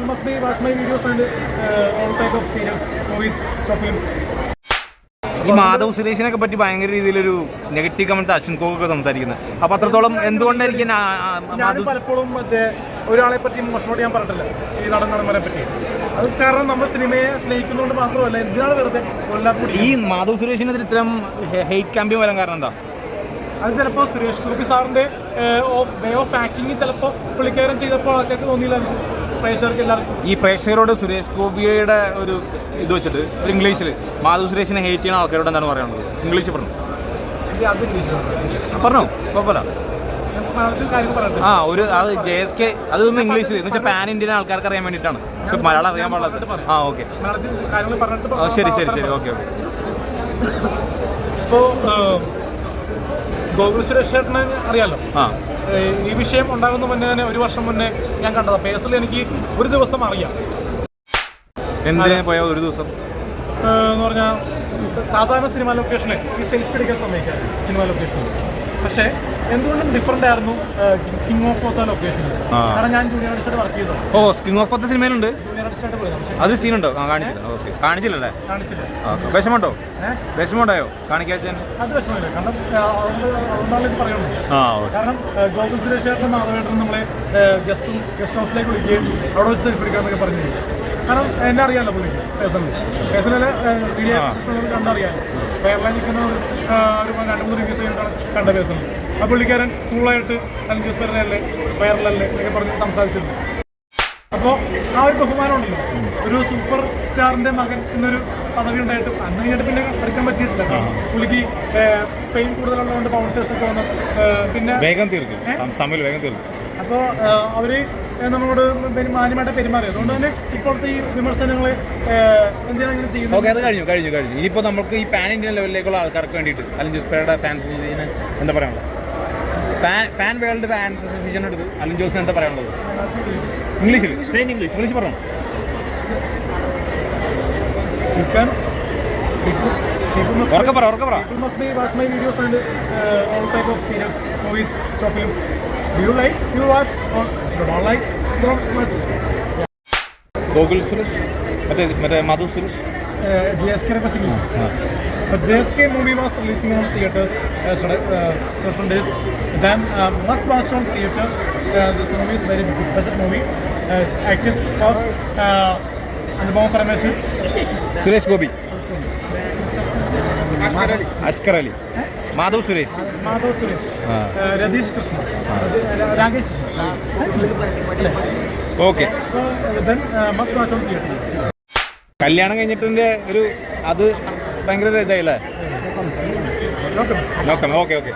people must be watch my videos and uh, all type of serials, movies, short films. ഈ മാധവ് സുരേഷിനൊക്കെ പറ്റി ഭയങ്കര രീതിയിലൊരു negative comments Ashwin കോക്കൊക്കെ സംസാരിക്കുന്നത് അപ്പൊ അത്രത്തോളം എന്തുകൊണ്ടായിരിക്കും ഞാൻ പലപ്പോഴും മറ്റേ ഒരാളെ പറ്റി മോശമായിട്ട് ഞാൻ പറഞ്ഞിട്ടില്ല. ഈ നടൻ നടന്മാരെ പറ്റി. അത് കാരണം നമ്മൾ സിനിമയെ സ്നേഹിക്കുന്നതുകൊണ്ട് മാത്രമല്ല എന്തിനാണ് വെറുതെ കൊല്ലാപ്പുടി ഈ മാധവ് സുരേഷിനെതിരെ ഇത്തരം ഹെയ്റ്റ് ക്യാമ്പയിൻ വരാൻ കാരണം എന്താ? അത് ചിലപ്പോൾ സുരേഷ് ഗോപി സാറിന്റെ വേ ഓഫ് ആക്ടിങ് ചിലപ്പോൾ പുള്ളിക്കാരൻ ചെയ്തപ്പോൾ ആൾക്കാർക്ക് എല്ലാവർക്കും ഈ പ്രേക്ഷകരോട് സുരേഷ് ഗോപിയുടെ ഒരു ഇത് വെച്ചിട്ട് ഒരു ഇംഗ്ലീഷിൽ മാധു സുരേഷിനെ ഹേറ്റ് ചെയ്യുന്ന ആൾക്കാരോട് എന്താണ് പറയാനുള്ളത്? ഇംഗ്ലീഷ് പറഞ്ഞു. പറഞ്ഞു? കുഴപ്പമില്ല. ആ ഒരു അത് ജെ എസ് കെ അതൊന്നും ഇംഗ്ലീഷ് എന്ന് വെച്ചാൽ പാൻ ഇന്ത്യൻ ആൾക്കാർക്ക് അറിയാൻ വേണ്ടിയിട്ടാണ്. മലയാളം അറിയാൻ പാടില്ല. ആ ഓക്കെ ശരി ശരി ശരി. Okay okay. ഇപ്പോൾ ഗോകുൽ സുരേഷ് ചേട്ടനെ അറിയാലോ? ഈ വിഷയം ഉണ്ടാകുന്ന മുന്നേ തന്നെ ഒരു വർഷം മുന്നേ ഞാൻ കണ്ടത്. പേഴ്സണലി എനിക്ക് ഒരു ദിവസം അറിയാം. എന്തിനാ പോയ ഒരു ദിവസം? എന്ന് പറഞ്ഞാൽ സാധാരണ സിനിമ ലൊക്കേഷനെ ഈ സെൽഫി എടുക്കാൻ സമയത്ത് സിനിമ ലൊക്കേഷനിൽ പക്ഷേ എന്തുകൊണ്ടും ഡിഫറെന്റ് ആയിരുന്നു കിങ് ഓഫ് കോത്ത ലൊക്കേഷൻ. കാരണം ഞാൻ ജൂനിയർ ആർട്ടിസ്റ്റ് വർക്ക് ചെയ്തു. ഓ കിങ് ഓഫ് കോത്ത സിനിമയിലുണ്ട് അത് സീനുണ്ടോ ഉണ്ടോ? കാണിച്ചില്ല. ഓക്കെ. കാണിച്ചില്ലല്ലേ? കാണിച്ചില്ല. ഏഹ് വിഷമമുണ്ടായോ? കാണിക്കാത്ത അത് വിഷമമില്ല. കാരണം അതുകൊണ്ടാണ് ഗോകുൽ സുരേഷ് ചേട്ടൻ മാധവേട്ടൻ നമ്മളെ ഗസ്റ്റ് ഗസ്റ്റ് ഹൗസിലേക്ക് വിളിക്കുകയും അവിടെ വെച്ച് സെൽഫി എടുക്കാമെന്നൊക്കെ പറഞ്ഞു കാരണം എന്നെ അറിയാമല്ലോ പുള്ളിക്ക് പേഴ്സണലി. Personal video. കണ്ടറിയാമല്ലോ നിൽക്കുന്ന ഒരു രണ്ട് മൂന്ന് റിവ്യൂസ് കണ്ട ദിവസം ആ പുള്ളിക്കാരൻ കൂളായിട്ട് അല്ലെങ്കിൽ ജ്യൂസ് പേരനല്ലേ വയറിലല്ലേ എന്നൊക്കെ പറഞ്ഞ് സംസാരിച്ചിരുന്നു. അപ്പോൾ ആ ഒരു ബഹുമാനം ഉണ്ടല്ലോ. ഒരു സൂപ്പർ സ്റ്റാറിന്റെ മകൻ എന്നൊരു പദവി ഉണ്ടായിട്ട് അന്ന് കഴിഞ്ഞിട്ട് പിന്നെ എടുക്കാൻ പറ്റിയിട്ടില്ല പുള്ളിക്ക് ഫെയിം കൂടുതലുള്ളതുകൊണ്ട് ബൗൺസേഴ്സ് ഒക്കെ വന്ന് പിന്നെ വേഗം തീർക്കും. സമയം വേഗം തീർക്കും. അപ്പോൾ അവർ നമ്മളോട് മാന്യമായിട്ട് പെരുമാറി. അതുകൊണ്ട് തന്നെ ഇപ്പോഴത്തെ ഈ വിമർശനങ്ങൾ എന്തിനാണ് ചെയ്യുന്നത്? ഓക്കെ അത് കഴിഞ്ഞു കഴിഞ്ഞു കഴിഞ്ഞു. ഇനിയിപ്പോൾ നമുക്ക് ഈ പാൻ ഇന്ത്യൻ ലെവലിലേക്കുള്ള ആൾക്കാർക്ക് വേണ്ടിയിട്ട് അലിൻ ജോസ്പേയുടെ ഫാൻസ് എന്താ പറയാനുള്ളത്? Pan pan world fans association എടുത്ത് അലിൻ ജോസിന് എന്താ പറയാനുള്ളത്? ഇംഗ്ലീഷിൽ സെയിം ഇംഗ്ലീഷ് ഇംഗ്ലീഷ് പറഞ്ഞു? ഉറക്കെ പറ ഉറക്കെ പറ. Must be watch my videos and uh, all type of serials, movies, you don't like? Don't watch. Gokul Suresh മറ്റേ മറ്റേ Madhu Suresh Uh, JSK representation. But JSK movie was releasing on theaters uh, certain, uh, days. Then uh, must watch on theater. Uh, this movie is very big budget movie. Uh, actors was uh, Anubhav Parameshwar. Suresh Gobi. Askar Ali. Madhav Ali. Madhav Madhav Suresh Madhav Suresh Ratheesh Krishna Rakesh okay കല്യാണം കഴിഞ്ഞിട്ടിന്റെ ഒരു അത് ഭയങ്കര ഇതായില്ലേ നോക്കണം okay okay